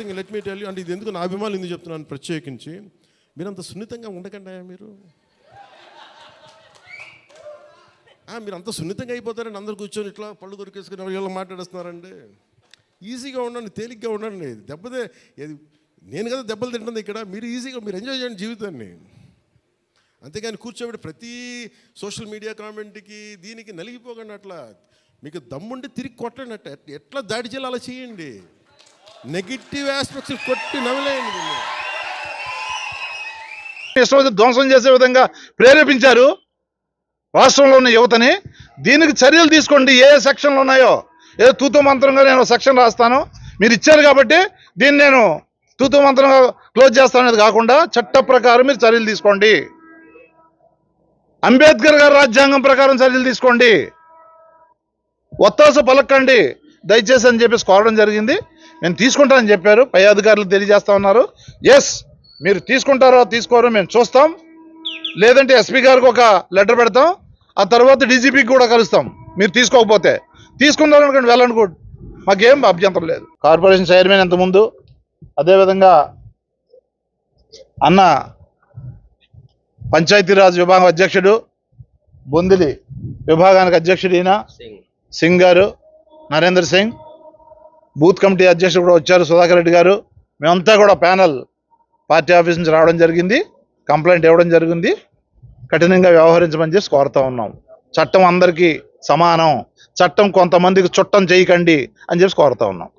Thing let me tell you అంటే ఇది ఎందుకు నా అభిమానులు ఎందుకు చెప్తున్నాను ప్రత్యేకించి మీరు అంత సున్నితంగా ఉండకండి మీరు. ఆ, మీరు అంత సున్నితంగా అయిపోతారండి అందరు కూర్చొని ఇట్లా పళ్ళు దొరికేసుకుని వీళ్ళు మాట్లాడేస్తున్నారండి? ఈజీగా ఉండండి తేలిగ్గా ఉండండి. దెబ్బతే నేను కదా దెబ్బలు తింటుంది ఇక్కడ మీరు ఈజీగా మీరు ఎంజాయ్ చేయండి జీవితాన్ని. అంతేగాని కూర్చోబెట్టి ప్రతి సోషల్ మీడియా కామెంట్కి దీనికి నలిగిపోకండి అట్లా. మీకు దమ్ముండి తిరిగి కొట్టండి అట్ట. ఎట్లా దాడి చేయాలి అలా చేయండి. నెగిటివ్ ఆస్పెక్ట్స్ కొట్టి నవ్వలేయండి ధ్వంసం చేసే విధంగా ప్రేరేపించారు రాష్ట్రంలో ఉన్న యువతని. దీనికి చర్యలు తీసుకోండి. ఏ సెక్షన్లు ఉన్నాయో ఏదో తూతు మంత్రంగా నేను సెక్షన్ రాస్తాను. మీరు ఇచ్చారు కాబట్టి దీన్ని నేను తూతు మంత్రంగా క్లోజ్ చేస్తాను అనేది కాకుండా చట్ట ప్రకారం మీరు చర్యలు తీసుకోండి. అంబేద్కర్ గారి రాజ్యాంగం ప్రకారం చర్యలు తీసుకోండి. ఒత్తాస పలకండి దయచేసి అని చెప్పేసి కోరడం జరిగింది. నేను తీసుకుంటానని చెప్పారు. పై అధికారులు తెలియజేస్తా ఉన్నారు. ఎస్ మీరు తీసుకుంటారో తీసుకోరో మేము చూస్తాం. లేదంటే ఎస్పీ గారికి ఒక లెటర్ పెడతాం. ఆ తర్వాత డీజీపీకి కూడా కలుస్తాం. మీరు తీసుకోకపోతే. తీసుకున్నారనుకోండి వెళ్ళండి గుడ్ మాకేం అభ్యంతరం లేదు. కార్పొరేషన్ చైర్మన్ ఇంతకుముందు అదేవిధంగా అన్న పంచాయతీరాజ్ విభాగం అధ్యక్షుడు బొందిలి విభాగానికి అధ్యక్షుడు ఈయన సింగ్ గారు నరేంద్ర సింగ్. బూత్ కమిటీ అధ్యక్షుడు కూడా వచ్చారు సుధాకర్ రెడ్డి గారు. మేమంతా కూడా ప్యానల్ పార్టీ ఆఫీస్ నుంచి రావడం జరిగింది కంప్లైంట్ ఇవ్వడం జరిగింది. కఠినంగా వ్యవహరించమని చేసి కోరుతా ఉన్నాం. చట్టం అందరికీ సమానం చట్టం కొంతమందికి చుట్టం చేయకండి అని చెప్పి కోరుతా ఉన్నాం.